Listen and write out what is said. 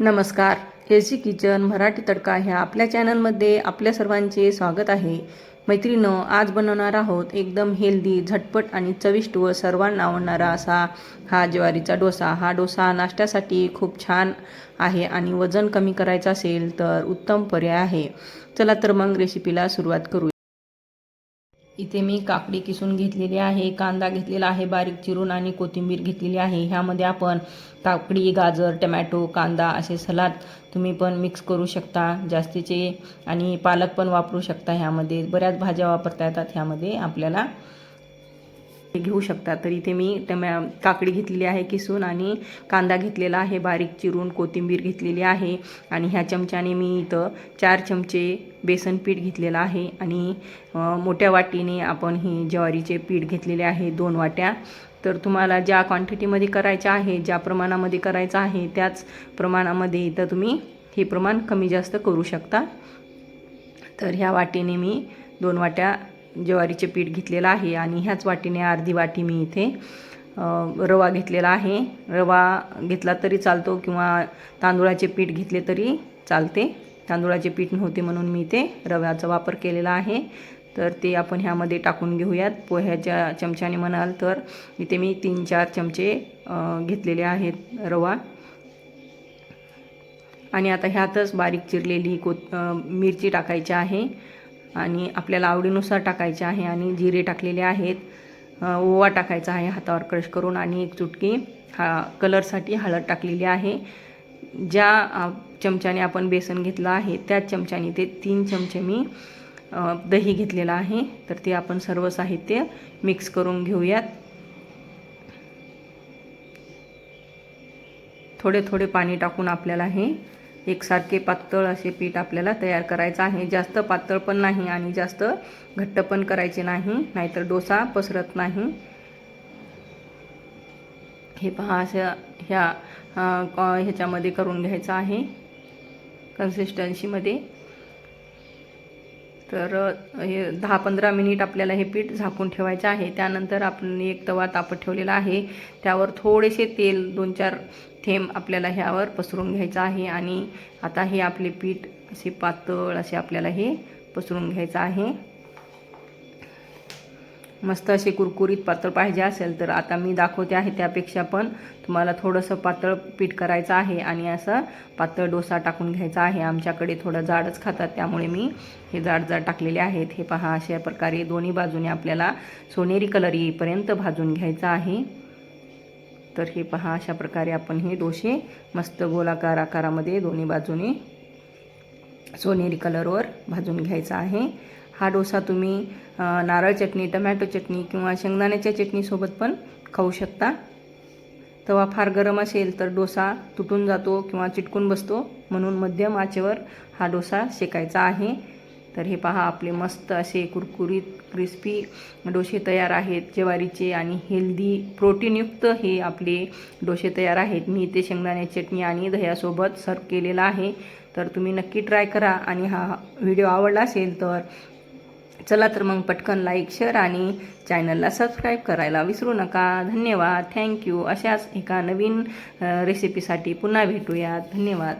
नमस्कार. AC kitchen Marathi तडका ह्या आपल्या चॅनलमध्ये आपल्या सर्वांचे स्वागत आहे. मैत्रिणं आज बनवणार आहोत एकदम हेल्दी झटपट आणि चविष्ट व सर्वांना आवडणारा असा हा ज्वारीचा डोसा. हा डोसा नाश्त्यासाठी खूप छान आहे आणि वजन कमी करायचं असेल तर उत्तम पर्याय आहे. चला तर मग रेसिपीला सुरुवात करू इथे मी काकडी किसून घेतलेली आहे कांदा घेतलेला आहे बारीक चिरून आणि कोथिंबीर घेतलेली आहे. ह्यामध्ये आपण काकडी गाजर टमॅटो कांदा असे सलाद तुम्ही पण मिक्स करू शकता. जास्तीचे आणि पालक पण वापरू शकता ह्यामध्ये. बऱ्याच भाज्या वापरता येतात ह्यामध्ये आपल्याला. घेऊ शकता. तर इथे मी टमॅ काकडी घेतलेली आहे किसून आणि कांदा घेतलेला आहे बारीक चिरून कोथिंबीर घेतलेली आहे आणि ह्या चमच्याने मी इथं चार चमचे बेसन पीठ घेतलेलं आहे आणि मोठ्या वाटीने आपण हे ज्वारीचे पीठ घेतलेले आहे दोन वाट्या. तर तुम्हाला ज्या क्वांटिटीमध्ये करायचं आहे ज्या प्रमाणामध्ये करायचं आहे त्याच प्रमाणामध्ये इथं तुम्ही हे प्रमाण कमी जास्त करू शकता. तर ह्या वाटीने मी दोन वाट्या ज्वारीचे पीठ घेतलेलं आहे आणि ह्याच वाटीने अर्धी वाटी मी इथे रवा घेतलेला आहे. रवा घेतला तरी चालतो किंवा तांदूळाचे पीठ घेतले तरी चालते. तांदूळाचे पीठ नव्हते म्हणून मी इथे रव्याचा वापर केलेला आहे. तर ते आपण ह्यामध्ये टाकून घेऊयात. पोह्याच्या चमच्याने म्हणाल तर इथे मी तीन चार चमचे घेतलेले आहेत रवा. आणि आता ह्यातच बारीक चिरलेली कोत मिरची टाकायची आहे. आणि आपल्याला आवडीनुसार टाकायचे आहे आणि जिरे टाकलेले आहेत. ओवा टाकायचा आहे हातावर क्रश करून आणि एक चुटकी हा कलरसाठी हळद टाकलेली आहे. ज्या चमच्याने आपण बेसन घेतलं आहे त्याच चमच्याने ते तीन चमचे मी दही घेतलेलं आहे. तर ते आपण सर्व साहित्य मिक्स करून घेऊयात. थोडे थोडे पाणी टाकून आपल्याला हे एकसारखे पातळ असे पीठ आपल्याला तयार करायचं आहे. जास्त पातळ पण नाही आणि जास्त घट्ट पण करायचे नाही नाहीतर डोसा पसरत नाही. हे पहा असं ह्या ह्याच्यामध्ये करून घ्यायचं आहे. कन्सिस्टन्सीमध्ये तर हे दहा पंधरा मिनिट आपल्याला हे पीठ झाकून ठेवायचं आहे. त्यानंतर आपण एक तवा तापत ठेवलेला आहे. त्यावर थोडेसे तेल दोन चार थेंब आपल्याला ह्यावर पसरून घ्यायचं आहे आणि आता हे आपले पीठ असे पातळ असे आपल्याला हे पसरून घ्यायचं आहे. मस्त असे कुरकुरीत पातळ पाहिजे असेल तर आता मी दाखवते आहे त्यापेक्षा पण तुम्हाला थोडंसं पातळ पीठ करायचं आहे आणि असं पातळ डोसा टाकून घ्यायचा आहे. आमच्याकडे थोडं जाडच खातात त्यामुळे मी हे जाड जाड टाकलेले आहेत. हे पहा अशा प्रकारे दोन्ही बाजूने आपल्याला सोनेरी कलर येईपर्यंत भाजून घ्यायचं आहे. तर हे पहा अशा प्रकारे आपण हे डोसे मस्त गोलाकार आकारामध्ये दोन्ही बाजूने सोनेरी कलरवर भाजून घ्यायचा आहे. हा डोसा तुम्ही नारळ चटणी टमॅटो चटणी किंवा शेंगदाण्याच्या चटणीसोबत पण खाऊ शकता. तवा फार गरम असेल तर डोसा तुटून जातो किंवा चिटकून बसतो. म्हणून मध्यम आचेवर हा डोसा शेकायचा आहे. तर हे पहा आपले मस्त असे कुरकुरीत क्रिस्पी डोसे तयार आहेत. ज्वारीचे आणि हेल्दी प्रोटीनयुक्त हे आपले डोसे तयार आहेत. मी ते शेंगदाण्याची चटणी आणि दह्यासोबत सर्व केलेला आहे. तर तुम्ही नक्की ट्राय करा आणि हा व्हिडिओ आवडला असेल तर चला तर मग पटकन लाईक शेअर आणि चॅनलला सबस्क्राईब करायला विसरू नका. धन्यवाद. थँक्यू अशाच एका नवीन रेसिपीसाठी पुन्हा भेटूयात. धन्यवाद.